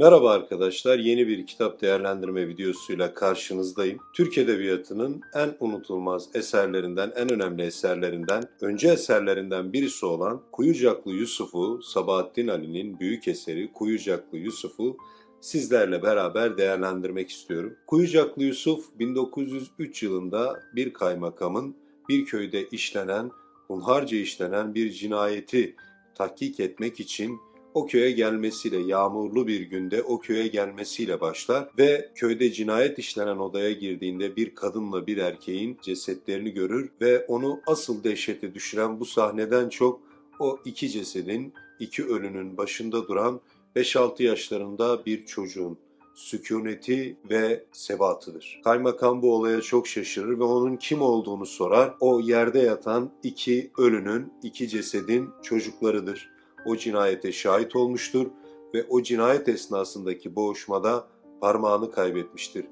Merhaba arkadaşlar, yeni bir kitap değerlendirme videosuyla karşınızdayım. Türk Edebiyatı'nın en unutulmaz eserlerinden, en önemli eserlerinden, önce eserlerinden birisi olan Kuyucaklı Yusuf'u, Sabahattin Ali'nin büyük eseri Kuyucaklı Yusuf'u sizlerle beraber değerlendirmek istiyorum. Kuyucaklı Yusuf 1903 yılında bir kaymakamın bir köyde işlenen, hunharca işlenen bir cinayeti tahkik etmek için o köye gelmesiyle, yağmurlu bir günde o köye gelmesiyle başlar ve köyde cinayet işlenen odaya girdiğinde bir kadınla bir erkeğin cesetlerini görür ve onu asıl dehşete düşüren bu sahneden çok o iki cesedin, iki ölünün başında duran 5-6 yaşlarında bir çocuğun sükuneti ve sebatıdır. Kaymakam bu olaya çok şaşırır ve onun kim olduğunu sorar. O yerde yatan iki ölünün, iki cesedin çocuklarıdır o cinayete şahit olmuştur ve o cinayet esnasındaki boğuşmada parmağını kaybetmiştir.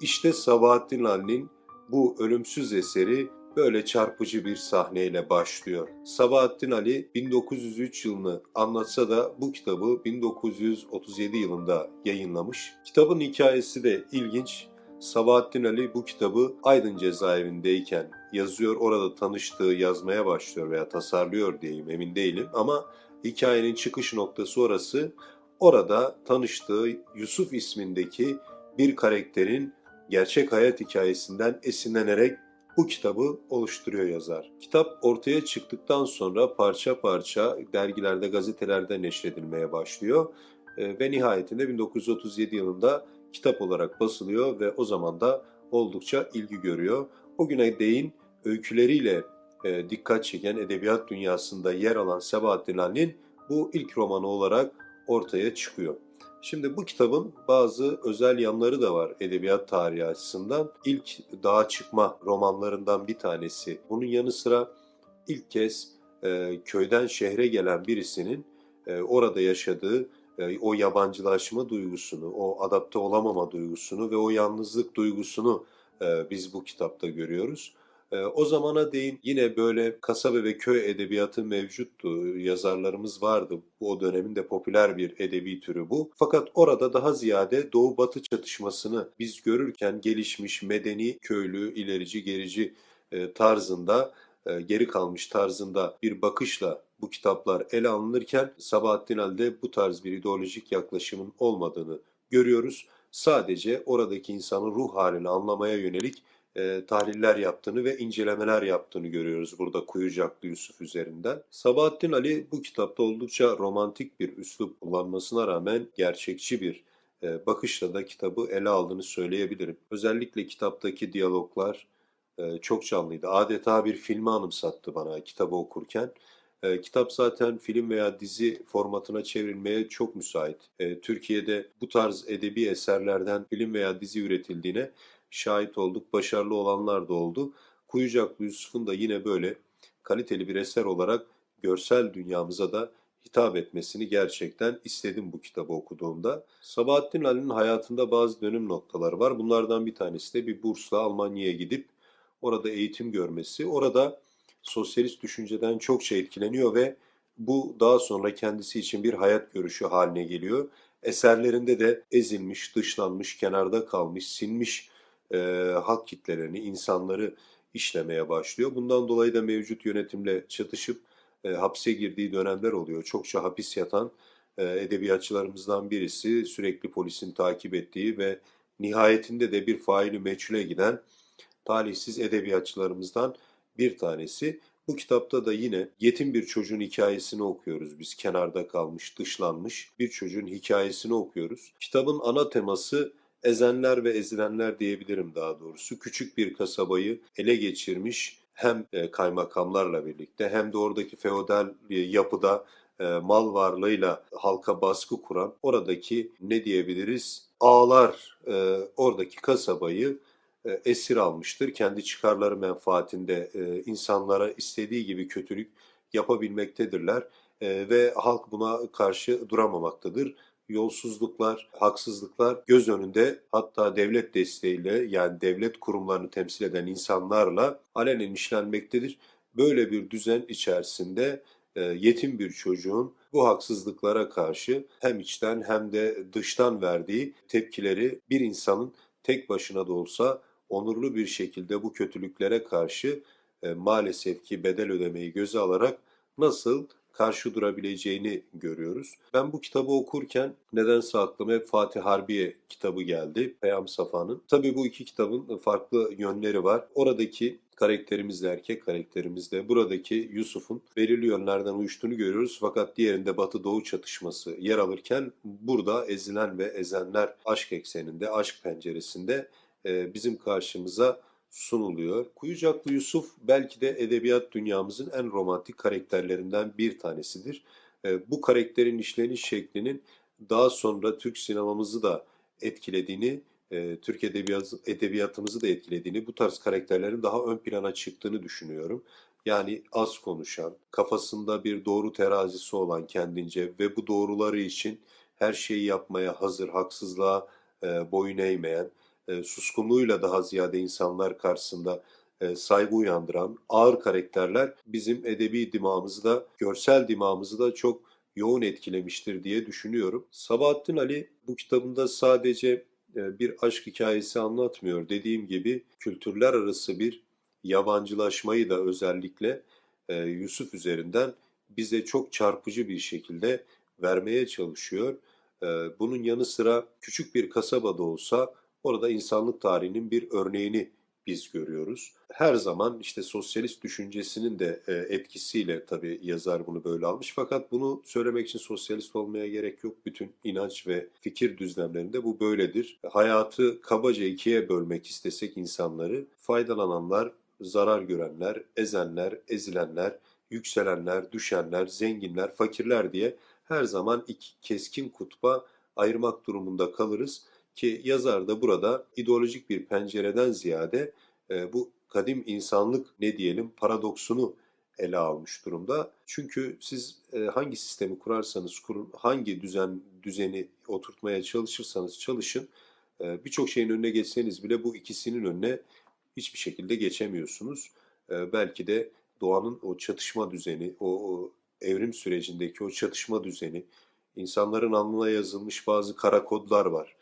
İşte Sabahattin Ali'nin bu ölümsüz eseri böyle çarpıcı bir sahneyle başlıyor. Sabahattin Ali 1903 yılını anlatsa da bu kitabı 1937 yılında yayınlamış. Kitabın hikayesi de ilginç. Sabahattin Ali bu kitabı Aydın cezaevindeyken yazıyor. Orada tanıştığı yazmaya başlıyor veya tasarlıyor diyeyim emin değilim ama hikayenin çıkış noktası orası. Orada tanıştığı Yusuf ismindeki bir karakterin gerçek hayat hikayesinden esinlenerek bu kitabı oluşturuyor yazar. Kitap ortaya çıktıktan sonra parça parça dergilerde, gazetelerde neşredilmeye başlıyor e, ve nihayetinde 1937 yılında kitap olarak basılıyor ve o zaman da oldukça ilgi görüyor. O güne değin öyküleriyle e, dikkat çeken edebiyat dünyasında yer alan Sebahattin Ali'nin bu ilk romanı olarak ortaya çıkıyor. Şimdi bu kitabın bazı özel yanları da var edebiyat tarihi açısından. İlk dağa çıkma romanlarından bir tanesi. Bunun yanı sıra ilk kez e, köyden şehre gelen birisinin e, orada yaşadığı o yabancılaşma duygusunu, o adapte olamama duygusunu ve o yalnızlık duygusunu e, biz bu kitapta görüyoruz. Ee, o zamana değin yine böyle kasaba ve köy edebiyatı mevcuttu. Yazarlarımız vardı. Bu o dönemin de popüler bir edebi türü bu. Fakat orada daha ziyade doğu batı çatışmasını biz görürken gelişmiş, medeni, köylü, ilerici, gerici e, tarzında e, geri kalmış tarzında bir bakışla bu kitaplar ele alınırken Sabahattin Ali'de bu tarz bir ideolojik yaklaşımın olmadığını görüyoruz. Sadece oradaki insanın ruh halini anlamaya yönelik e, tahliller yaptığını ve incelemeler yaptığını görüyoruz burada Kuyucaklı Yusuf üzerinden. Sabahattin Ali bu kitapta oldukça romantik bir üslup kullanmasına rağmen gerçekçi bir e, bakışla da kitabı ele aldığını söyleyebilirim. Özellikle kitaptaki diyaloglar e, çok canlıydı. Adeta bir filmi anımsattı bana kitabı okurken. E, kitap zaten film veya dizi formatına çevrilmeye çok müsait. E, Türkiye'de bu tarz edebi eserlerden film veya dizi üretildiğine şahit olduk. Başarılı olanlar da oldu. Kuyucaklı Yusuf'un da yine böyle kaliteli bir eser olarak görsel dünyamıza da hitap etmesini gerçekten istedim bu kitabı okuduğumda. Sabahattin Ali'nin hayatında bazı dönüm noktaları var. Bunlardan bir tanesi de bir bursla Almanya'ya gidip orada eğitim görmesi. Orada sosyalist düşünceden çokça etkileniyor ve bu daha sonra kendisi için bir hayat görüşü haline geliyor. Eserlerinde de ezilmiş, dışlanmış, kenarda kalmış, sinmiş e, halk kitlelerini, insanları işlemeye başlıyor. Bundan dolayı da mevcut yönetimle çatışıp e, hapse girdiği dönemler oluyor. Çokça hapis yatan e, edebiyatçılarımızdan birisi sürekli polisin takip ettiği ve nihayetinde de bir faili meçhule giden talihsiz edebiyatçılarımızdan bir tanesi. Bu kitapta da yine yetim bir çocuğun hikayesini okuyoruz biz. Kenarda kalmış, dışlanmış bir çocuğun hikayesini okuyoruz. Kitabın ana teması ezenler ve ezilenler diyebilirim daha doğrusu. Küçük bir kasabayı ele geçirmiş hem e, kaymakamlarla birlikte hem de oradaki feodal yapıda e, mal varlığıyla halka baskı kuran oradaki ne diyebiliriz ağlar e, oradaki kasabayı esir almıştır. Kendi çıkarları menfaatinde insanlara istediği gibi kötülük yapabilmektedirler ve halk buna karşı duramamaktadır yolsuzluklar, haksızlıklar göz önünde hatta devlet desteğiyle yani devlet kurumlarını temsil eden insanlarla alenen işlenmektedir. Böyle bir düzen içerisinde e, yetim bir çocuğun bu haksızlıklara karşı hem içten hem de dıştan verdiği tepkileri bir insanın tek başına da olsa onurlu bir şekilde bu kötülüklere karşı e, maalesef ki bedel ödemeyi göze alarak nasıl karşı durabileceğini görüyoruz. Ben bu kitabı okurken nedense aklıma hep Fatih Harbiye kitabı geldi. Peyam Safa'nın. Tabii bu iki kitabın farklı yönleri var. Oradaki karakterimiz de erkek karakterimiz de buradaki Yusuf'un belirli yönlerden uyuştuğunu görüyoruz. Fakat diğerinde Batı Doğu çatışması yer alırken burada ezilen ve ezenler aşk ekseninde, aşk penceresinde e, bizim karşımıza sunuluyor. Kuyucaklı Yusuf belki de edebiyat dünyamızın en romantik karakterlerinden bir tanesidir. E, bu karakterin işleniş şeklinin daha sonra Türk sinemamızı da etkilediğini, e, Türk edebiyat, edebiyatımızı da etkilediğini, bu tarz karakterlerin daha ön plana çıktığını düşünüyorum. Yani az konuşan, kafasında bir doğru terazisi olan kendince ve bu doğruları için her şeyi yapmaya hazır, haksızlığa boyun eğmeyen, e, suskunluğuyla daha ziyade insanlar karşısında e, saygı uyandıran ağır karakterler bizim edebi dimağımızı da, görsel dimağımızı da çok yoğun etkilemiştir diye düşünüyorum. Sabahattin Ali bu kitabında sadece e, bir aşk hikayesi anlatmıyor. Dediğim gibi kültürler arası bir yabancılaşmayı da özellikle e, Yusuf üzerinden bize çok çarpıcı bir şekilde vermeye çalışıyor. E, bunun yanı sıra küçük bir kasabada olsa orada insanlık tarihinin bir örneğini biz görüyoruz. Her zaman işte sosyalist düşüncesinin de e, etkisiyle tabii yazar bunu böyle almış. Fakat bunu söylemek için sosyalist olmaya gerek yok. Bütün inanç ve fikir düzlemlerinde bu böyledir. Hayatı kabaca ikiye bölmek istesek insanları faydalananlar, zarar görenler, ezenler, ezilenler, yükselenler, düşenler, zenginler, fakirler diye her zaman iki keskin kutba ayırmak durumunda kalırız. Ki yazar da burada ideolojik bir pencereden ziyade e, bu kadim insanlık ne diyelim paradoksunu ele almış durumda. Çünkü siz e, hangi sistemi kurarsanız kurun, hangi düzen düzeni oturtmaya çalışırsanız çalışın, e, birçok şeyin önüne geçseniz bile bu ikisinin önüne hiçbir şekilde geçemiyorsunuz. E, belki de doğanın o çatışma düzeni, o, o evrim sürecindeki o çatışma düzeni, insanların alnına yazılmış bazı kara kodlar var.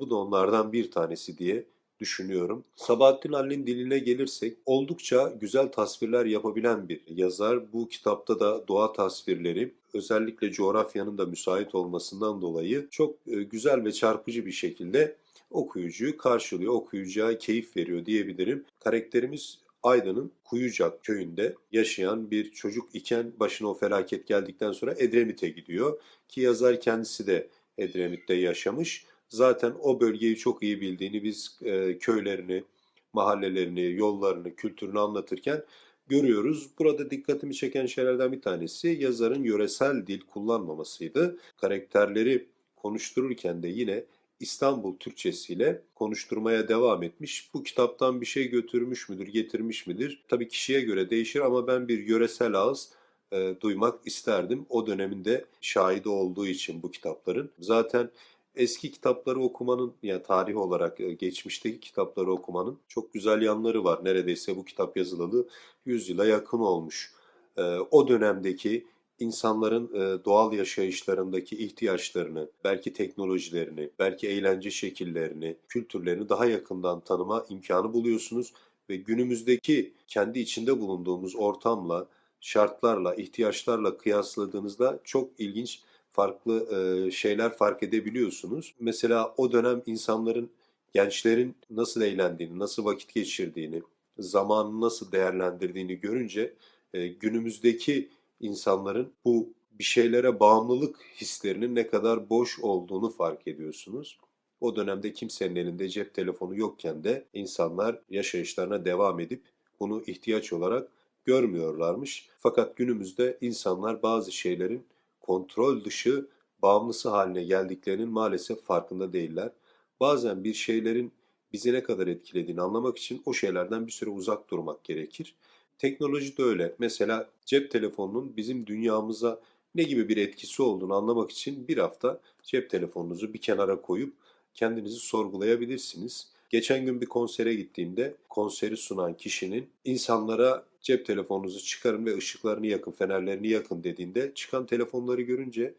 Bu da onlardan bir tanesi diye düşünüyorum. Sabahattin Ali'nin diline gelirsek oldukça güzel tasvirler yapabilen bir yazar. Bu kitapta da doğa tasvirleri özellikle coğrafyanın da müsait olmasından dolayı çok güzel ve çarpıcı bir şekilde okuyucuyu karşılıyor, okuyucuya keyif veriyor diyebilirim. Karakterimiz Aydın'ın Kuyucak köyünde yaşayan bir çocuk iken başına o felaket geldikten sonra Edremit'e gidiyor. Ki yazar kendisi de Edremit'te yaşamış zaten o bölgeyi çok iyi bildiğini biz e, köylerini, mahallelerini, yollarını, kültürünü anlatırken görüyoruz. Burada dikkatimi çeken şeylerden bir tanesi yazarın yöresel dil kullanmamasıydı. Karakterleri konuştururken de yine İstanbul Türkçesiyle konuşturmaya devam etmiş. Bu kitaptan bir şey götürmüş müdür, getirmiş midir? Tabii kişiye göre değişir ama ben bir yöresel ağız e, duymak isterdim. O döneminde şahidi olduğu için bu kitapların. Zaten eski kitapları okumanın yani tarih olarak e, geçmişteki kitapları okumanın çok güzel yanları var. Neredeyse bu kitap yazılalı 100 yıla yakın olmuş. E, o dönemdeki insanların e, doğal yaşayışlarındaki ihtiyaçlarını, belki teknolojilerini, belki eğlence şekillerini, kültürlerini daha yakından tanıma imkanı buluyorsunuz ve günümüzdeki kendi içinde bulunduğumuz ortamla, şartlarla, ihtiyaçlarla kıyasladığınızda çok ilginç farklı e, şeyler fark edebiliyorsunuz. Mesela o dönem insanların, gençlerin nasıl eğlendiğini, nasıl vakit geçirdiğini, zamanı nasıl değerlendirdiğini görünce e, günümüzdeki insanların bu bir şeylere bağımlılık hislerinin ne kadar boş olduğunu fark ediyorsunuz. O dönemde kimsenin elinde cep telefonu yokken de insanlar yaşayışlarına devam edip bunu ihtiyaç olarak görmüyorlarmış. Fakat günümüzde insanlar bazı şeylerin kontrol dışı bağımlısı haline geldiklerinin maalesef farkında değiller. Bazen bir şeylerin bizi ne kadar etkilediğini anlamak için o şeylerden bir süre uzak durmak gerekir. Teknoloji de öyle. Mesela cep telefonunun bizim dünyamıza ne gibi bir etkisi olduğunu anlamak için bir hafta cep telefonunuzu bir kenara koyup kendinizi sorgulayabilirsiniz. Geçen gün bir konsere gittiğimde konseri sunan kişinin insanlara cep telefonunuzu çıkarın ve ışıklarını yakın, fenerlerini yakın dediğinde çıkan telefonları görünce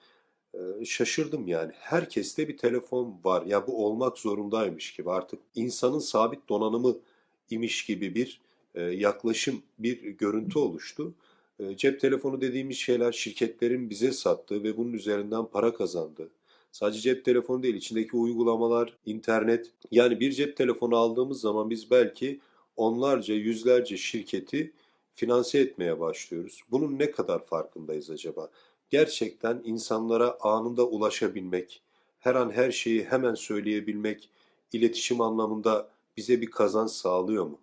e, şaşırdım yani. Herkeste bir telefon var. Ya bu olmak zorundaymış gibi artık insanın sabit donanımı imiş gibi bir e, yaklaşım, bir görüntü oluştu. E, Cep telefonu dediğimiz şeyler şirketlerin bize sattığı ve bunun üzerinden para kazandığı. Sadece cep telefonu değil, içindeki uygulamalar, internet. Yani bir cep telefonu aldığımız zaman biz belki onlarca, yüzlerce şirketi finanse etmeye başlıyoruz. Bunun ne kadar farkındayız acaba? Gerçekten insanlara anında ulaşabilmek, her an her şeyi hemen söyleyebilmek, iletişim anlamında bize bir kazanç sağlıyor mu?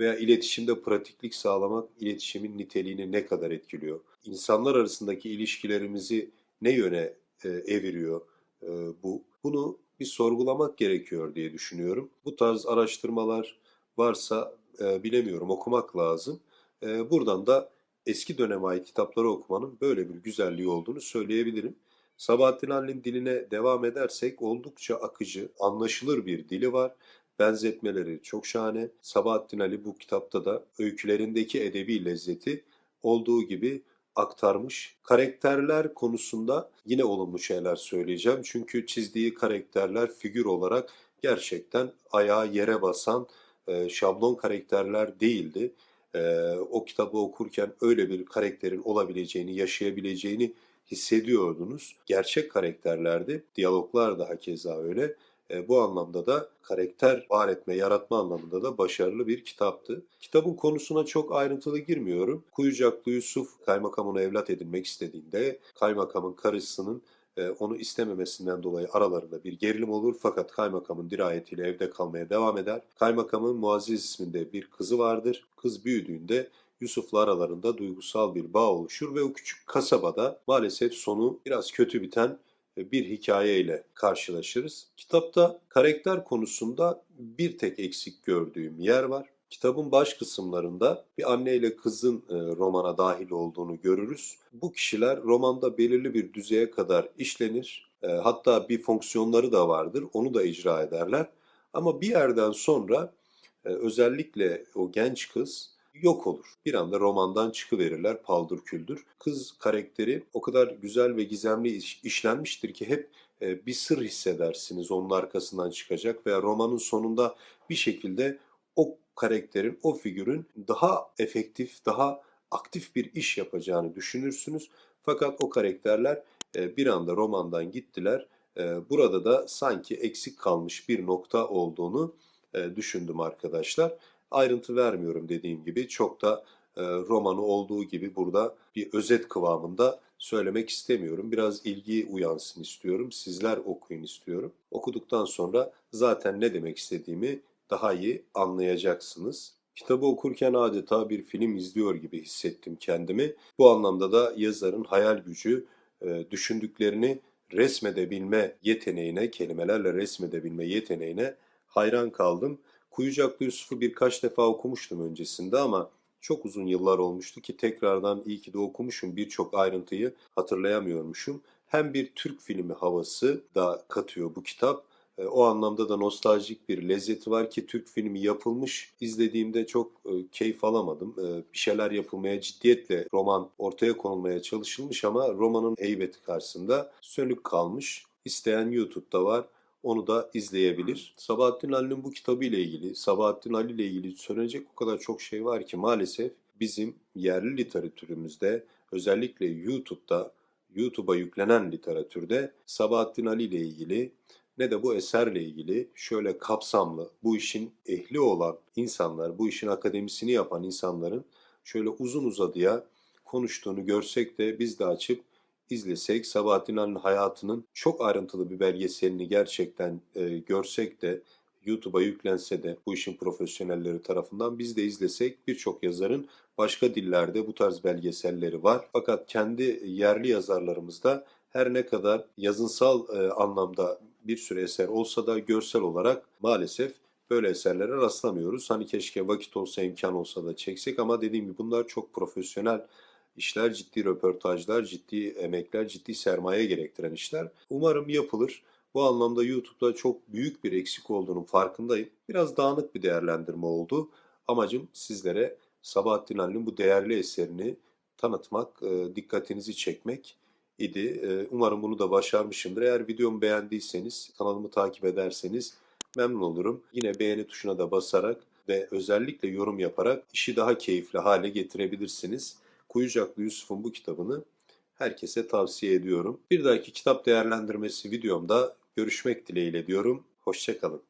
Veya iletişimde pratiklik sağlamak iletişimin niteliğini ne kadar etkiliyor? İnsanlar arasındaki ilişkilerimizi ne yöne e, eviriyor e, bu? Bunu bir sorgulamak gerekiyor diye düşünüyorum. Bu tarz araştırmalar varsa e, bilemiyorum okumak lazım. E, buradan da eski döneme ait kitapları okumanın böyle bir güzelliği olduğunu söyleyebilirim. Sabahattin Ali'nin diline devam edersek oldukça akıcı, anlaşılır bir dili var. Benzetmeleri çok şahane. Sabahattin Ali bu kitapta da öykülerindeki edebi lezzeti olduğu gibi aktarmış. Karakterler konusunda yine olumlu şeyler söyleyeceğim. Çünkü çizdiği karakterler figür olarak gerçekten ayağa yere basan e, şablon karakterler değildi. E, o kitabı okurken öyle bir karakterin olabileceğini, yaşayabileceğini hissediyordunuz. Gerçek karakterlerdi. Diyaloglar da hakeza öyle. E, bu anlamda da karakter var etme, yaratma anlamında da başarılı bir kitaptı. Kitabın konusuna çok ayrıntılı girmiyorum. Kuyucaklı Yusuf kaymakamını evlat edinmek istediğinde kaymakamın karısının e, onu istememesinden dolayı aralarında bir gerilim olur fakat kaymakamın dirayetiyle evde kalmaya devam eder. Kaymakamın Muazzez isminde bir kızı vardır. Kız büyüdüğünde Yusuf'la aralarında duygusal bir bağ oluşur ve o küçük kasabada maalesef sonu biraz kötü biten bir hikayeyle karşılaşırız. Kitapta karakter konusunda bir tek eksik gördüğüm yer var. Kitabın baş kısımlarında bir anne ile kızın e, romana dahil olduğunu görürüz. Bu kişiler romanda belirli bir düzeye kadar işlenir. E, hatta bir fonksiyonları da vardır. Onu da icra ederler. Ama bir yerden sonra e, özellikle o genç kız yok olur. Bir anda romandan çıkıverirler paldır küldür. Kız karakteri o kadar güzel ve gizemli iş, işlenmiştir ki hep e, bir sır hissedersiniz onun arkasından çıkacak veya romanın sonunda bir şekilde o karakterin, o figürün daha efektif, daha aktif bir iş yapacağını düşünürsünüz. Fakat o karakterler e, bir anda romandan gittiler. E, burada da sanki eksik kalmış bir nokta olduğunu e, düşündüm arkadaşlar. Ayrıntı vermiyorum dediğim gibi. Çok da e, romanı olduğu gibi burada bir özet kıvamında söylemek istemiyorum. Biraz ilgi uyansın istiyorum. Sizler okuyun istiyorum. Okuduktan sonra zaten ne demek istediğimi daha iyi anlayacaksınız. Kitabı okurken adeta bir film izliyor gibi hissettim kendimi. Bu anlamda da yazarın hayal gücü, e, düşündüklerini resmedebilme yeteneğine, kelimelerle resmedebilme yeteneğine hayran kaldım. Kuyucaklı Yusuf'u birkaç defa okumuştum öncesinde ama çok uzun yıllar olmuştu ki tekrardan iyi ki de okumuşum birçok ayrıntıyı hatırlayamıyormuşum. Hem bir Türk filmi havası da katıyor bu kitap. E, o anlamda da nostaljik bir lezzeti var ki Türk filmi yapılmış. İzlediğimde çok e, keyif alamadım. E, bir şeyler yapılmaya ciddiyetle roman ortaya konulmaya çalışılmış ama romanın heybeti karşısında sönük kalmış. İsteyen YouTube'da var onu da izleyebilir. Sabahattin Ali'nin bu kitabı ile ilgili, Sabahattin Ali ile ilgili söylenecek o kadar çok şey var ki maalesef bizim yerli literatürümüzde özellikle YouTube'da YouTube'a yüklenen literatürde Sabahattin Ali ile ilgili ne de bu eserle ilgili şöyle kapsamlı, bu işin ehli olan insanlar, bu işin akademisini yapan insanların şöyle uzun uzadıya konuştuğunu görsek de biz de açıp izlesek, Sabahattin Ali'nin hayatının çok ayrıntılı bir belgeselini gerçekten e, görsek de YouTube'a yüklense de bu işin profesyonelleri tarafından biz de izlesek birçok yazarın başka dillerde bu tarz belgeselleri var. Fakat kendi yerli yazarlarımızda her ne kadar yazınsal e, anlamda bir sürü eser olsa da görsel olarak maalesef böyle eserlere rastlamıyoruz. Hani keşke vakit olsa imkan olsa da çeksek ama dediğim gibi bunlar çok profesyonel işler, ciddi röportajlar, ciddi emekler, ciddi sermaye gerektiren işler. Umarım yapılır. Bu anlamda YouTube'da çok büyük bir eksik olduğunun farkındayım. Biraz dağınık bir değerlendirme oldu. Amacım sizlere Sabahattin Ali'nin bu değerli eserini tanıtmak, e, dikkatinizi çekmek idi. E, Umarım bunu da başarmışımdır. Eğer videomu beğendiyseniz, kanalımı takip ederseniz memnun olurum. Yine beğeni tuşuna da basarak ve özellikle yorum yaparak işi daha keyifli hale getirebilirsiniz. Kuyucaklı Yusuf'un bu kitabını herkese tavsiye ediyorum. Bir dahaki kitap değerlendirmesi videomda görüşmek dileğiyle diyorum. Hoşçakalın.